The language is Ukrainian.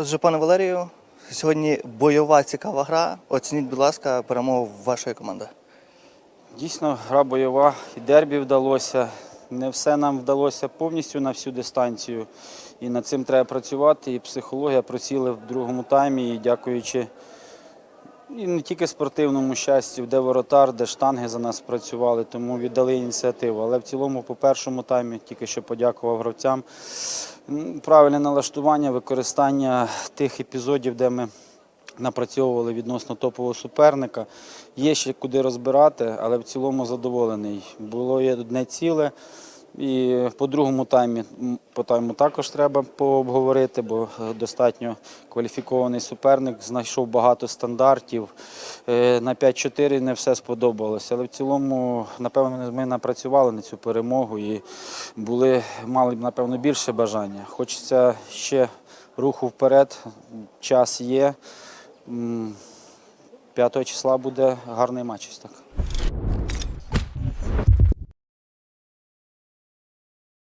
Отже, пане Валерію, сьогодні бойова цікава гра. Оцініть, будь ласка, перемогу вашої команди. Дійсно, гра бойова, і дербі вдалося. Не все нам вдалося повністю на всю дистанцію. І над цим треба працювати. І психологія просіли в другому таймі. І дякуючи і не тільки спортивному щастю, де воротар, де штанги за нас працювали, тому віддали ініціативу. Але в цілому, по першому таймі, тільки що подякував гравцям. Правильне налаштування, використання тих епізодів, де ми напрацьовували відносно топового суперника. Є ще куди розбирати, але в цілому задоволений. Було є одне ціле. І по другому таймі по тайму також треба пообговорити, бо е, достатньо кваліфікований суперник, знайшов багато стандартів. Е, На 5-4 не все сподобалося. Але в цілому, напевно, ми напрацювали на цю перемогу і були, мали напевно більше бажання. Хочеться ще руху вперед. Час є. 5 числа буде гарний матч. так.